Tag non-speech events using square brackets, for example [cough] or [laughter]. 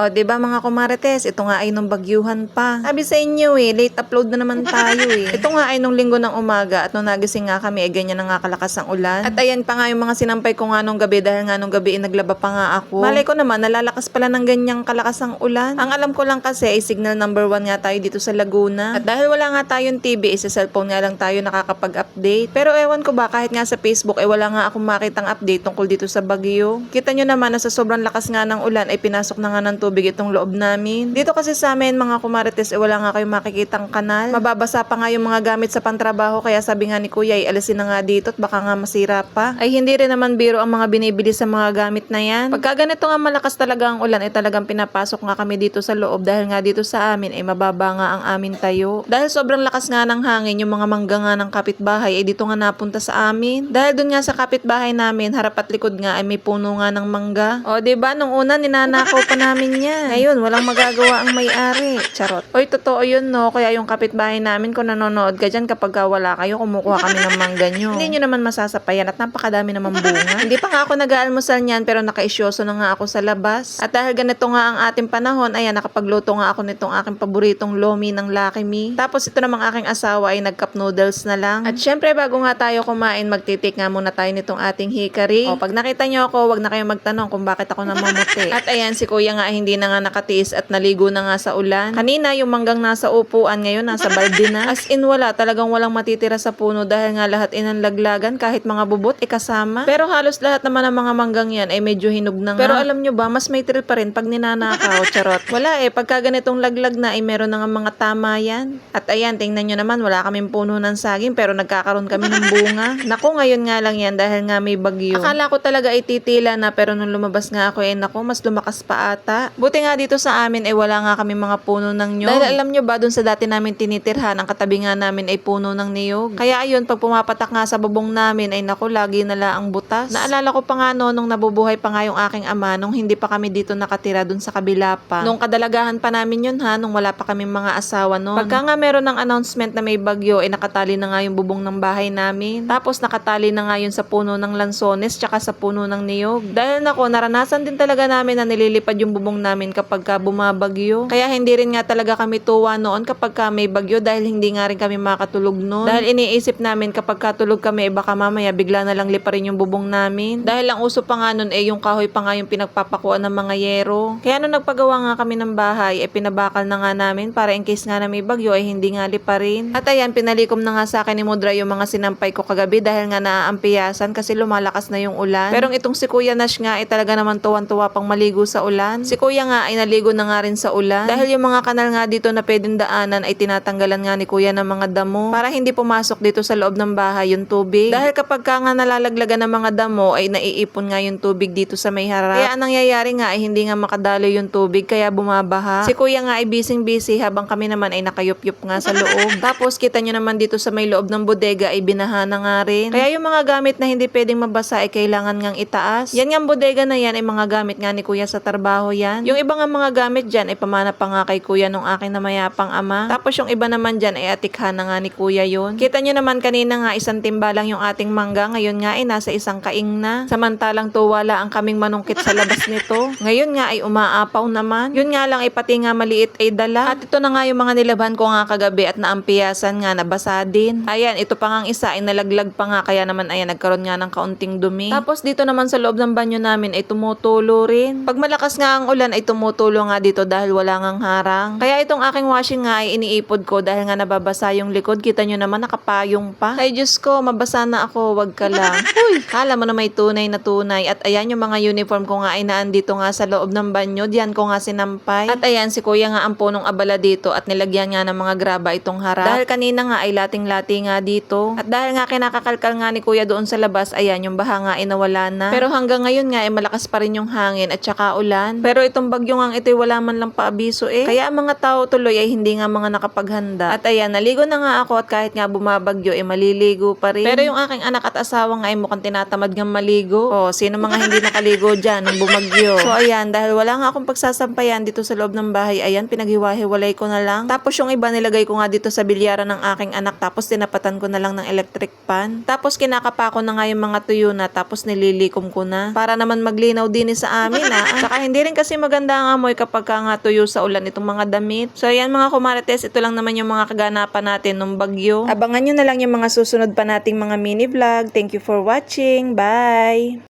O, di ba mga kumarites, ito nga ay nung bagyuhan pa. Sabi sa inyo eh, late upload na naman tayo eh. [laughs] ito nga ay nung linggo ng umaga at nung nagising nga kami, eh, ganyan na nga kalakas ang ulan. At ayan pa nga yung mga sinampay ko nga nung gabi dahil nga nung gabi eh, naglaba pa nga ako. Malay ko naman, nalalakas pala ng ganyang kalakas ang ulan. Ang alam ko lang kasi ay signal number one nga tayo dito sa Laguna. At dahil wala nga tayong TV, eh, sa cellphone nga lang tayo nakakapag-update. Pero ewan ko ba, kahit nga sa Facebook, eh wala nga akong makitang update tungkol dito sa bagyo. Kita nyo naman na sa sobrang lakas nga ng ulan, ay pinasok na nga ng tubig itong loob namin. Dito kasi sa amin, mga kumarites, eh wala nga kayong makikitang kanal. Mababasa pa nga yung mga gamit sa pantrabaho, kaya sabi nga ni Kuya, ay alisin na nga dito at baka nga masira pa. Ay hindi rin naman biro ang mga binibili sa mga gamit na yan. Pagka ganito nga malakas talaga ang ulan, ay talagang pinapasok nga kami dito sa loob dahil nga dito sa amin ay mababa nga ang amin tayo. Dahil sobrang lakas nga ng hangin, yung mga mangga nga ng kapitbahay ay dito nga napunta sa amin. Dahil dun nga sa kapitbahay namin, harap at likod nga ay may puno nga ng mangga. O, ba nung una ninanakaw pa namin yan. Ngayon, walang magagawa ang may-ari. Charot. Oy, totoo yun no. Kaya yung kapitbahay namin, kung nanonood ka dyan, kapag ka wala kayo, kumukuha kami ng mangga nyo. Hindi nyo naman masasapayan at napakadami naman [laughs] bunga. Hindi pa nga ako nag-aalmusal niyan, pero nakaisyoso na nga ako sa labas. At dahil ganito nga ang ating panahon, ayan, nakapagluto nga ako nitong aking paboritong lomi ng Lucky Me. Tapos ito namang aking asawa ay nag-cup noodles na lang. At syempre, bago nga tayo kumain, magtitik nga muna tayo nitong ating hikari. O, pag nakita nyo ako, wag na kayong magtanong kung bakit ako namamuti. [laughs] At ayan, si kuya nga hindi na nga nakatiis at naligo na nga sa ulan. Kanina, yung manggang nasa upuan, ngayon nasa balde na. As in, wala. Talagang walang matitira sa puno dahil nga lahat inanlaglagan, kahit mga bubot, ikasama. Pero halos lahat naman ng mga manggang yan ay medyo hinog na nga. Pero alam nyo ba, mas may thrill pa rin pag ninanakaw, [laughs] charot. Wala eh, pagka ganitong laglag na ay meron na nga mga tama yan. At ayan, tingnan nyo naman, wala kaming puno ng saging pero nagkakaroon kami ng bunga. [laughs] Naku, ngayon nga lang yan dahil nga may bagyo. Akala ko talaga ay titila na pero nung lumabas nga ako eh, naku, mas lumakas pa ata. Buti nga dito sa amin ay wala nga kami mga puno ng nyog. Dahil alam nyo ba, dun sa dati namin tinitirhan, ang katabi nga namin ay puno ng niyog. Kaya ayun, pag pumapatak nga sa bubong namin ay naku, lagi nala ang butas. Naalala ko pa nga no, nung nabubuhay pa nga yung aking ama, nung hindi pa kami dito nakatira dun sa kabila pa. Nung kadalagahan pa namin yun ha, nung wala pa kami mga asawa noon. Pagka nga meron ng announcement na may bagyo, ay nakatali na nga yung bubong ng bahay namin. Tapos nakatali na nga yun sa puno ng lansones, tsaka sa puno ng niyog. Dahil nako, naranasan din talaga namin na nililipad yung bubong namin kapag ka bumabagyo. Kaya hindi rin nga talaga kami tuwa noon kapag ka may bagyo dahil hindi nga rin kami makatulog noon. Dahil iniisip namin kapag katulog kami, eh, baka mamaya bigla na lang liparin yung bubong namin. Dahil ang uso pa nga noon eh yung kahoy pa nga yung pinagpapakuan ng mga yero. Kaya nung nagpagawa nga kami ng bahay, eh pinabakal na nga namin para in case nga na may bagyo ay hindi nga liparin. At ayan, pinalikom na nga sa akin ni Mudra yung mga sinampay ko kagabi dahil nga naaampiyasan kasi lumalakas na yung ulan. Pero itong si Kuya Nash nga ay talaga naman tuwan-tuwa pang maligo sa ulan. Si Kuya nga ay naligo na nga rin sa ulan. Dahil yung mga kanal nga dito na pwedeng daanan ay tinatanggalan nga ni Kuya ng mga damo para hindi pumasok dito sa loob ng bahay yung tubig. Dahil kapag ka nga nalalaglagan ng mga damo ay naiipon nga yung tubig dito sa may harap. Kaya ang nangyayari nga ay hindi nga makadalo yung tubig kaya bumabaha. Si Kuya nga ay busy-busy habang kami naman ay nakayup-yup nga sa loob. [laughs] Tapos kita nyo naman dito sa may loob ng bodega ay binaha na nga rin. Kaya yung mga gamit na hindi pwedeng mabasa ay kailangan ngang itaas. Yan nga bodega na yan ay mga gamit nga ni Kuya sa trabaho yan. Yung iba nga mga gamit dyan ay pamana pa nga kay Kuya nung aking namayapang ama. Tapos yung iba naman dyan ay atikha na nga ni Kuya yun. Kita nyo naman kanina nga isang timba lang yung ating mangga. Ngayon nga ay nasa isang kaing na. Samantalang tuwala ang kaming manungkit sa labas nito. [laughs] Ngayon nga ay umaapaw naman. Yun nga lang ay pati nga maliit ay dala. At ito na nga yung mga nilabhan ko nga kagabi at naampiyasan nga nabasa din. Ayan, ito pa nga ang isa ay nalaglag pa nga kaya naman ayan nagkaroon nga ng kaunting dumi. Tapos dito naman sa loob ng banyo namin ay tumutulo rin. Pag malakas nga ang ulan ay tumutulo nga dito dahil wala ngang harang. Kaya itong aking washing nga ay iniipod ko dahil nga nababasa yung likod. Kita nyo naman nakapayong pa. Ay Diyos ko, mabasa na ako, wag ka lang. [laughs] Uy, kala mo na may tunay na tunay. At ayan yung mga uniform ko nga ay naandito nga sa loob ng banyo. Diyan ko nga sinampay. At ayan, si kuya nga ang punong abala dito at nilagyan nga ng mga graba itong harap. Dahil kanina nga ay lating-lati nga dito. At dahil nga kinakakalkal nga ni kuya doon sa labas, ayan yung baha nga ay nawala na. Pero hanggang ngayon nga ay malakas pa rin yung hangin at saka ulan. Pero ito itong bagyo nga ito'y wala man lang paabiso eh. Kaya ang mga tao tuloy ay hindi nga mga nakapaghanda. At ayan, naligo na nga ako at kahit nga bumabagyo eh maliligo pa rin. Pero yung aking anak at asawa nga ay mukhang tinatamad nga maligo. O, sino mga hindi [laughs] nakaligo dyan nung bumagyo. So ayan, dahil wala nga akong pagsasampayan dito sa loob ng bahay, ayan, pinaghiwa-hiwalay ko na lang. Tapos yung iba nilagay ko nga dito sa bilyaran ng aking anak tapos tinapatan ko na lang ng electric pan. Tapos kinakapa ko na nga yung mga tuyo na tapos nililikom ko na para naman maglinaw din sa amin ah. Saka hindi rin kasi maganda ang amoy kapag ka nga tuyo sa ulan itong mga damit. So ayan mga kumarites, ito lang naman yung mga kaganapan natin nung bagyo. Abangan nyo na lang yung mga susunod pa nating mga mini vlog. Thank you for watching. Bye!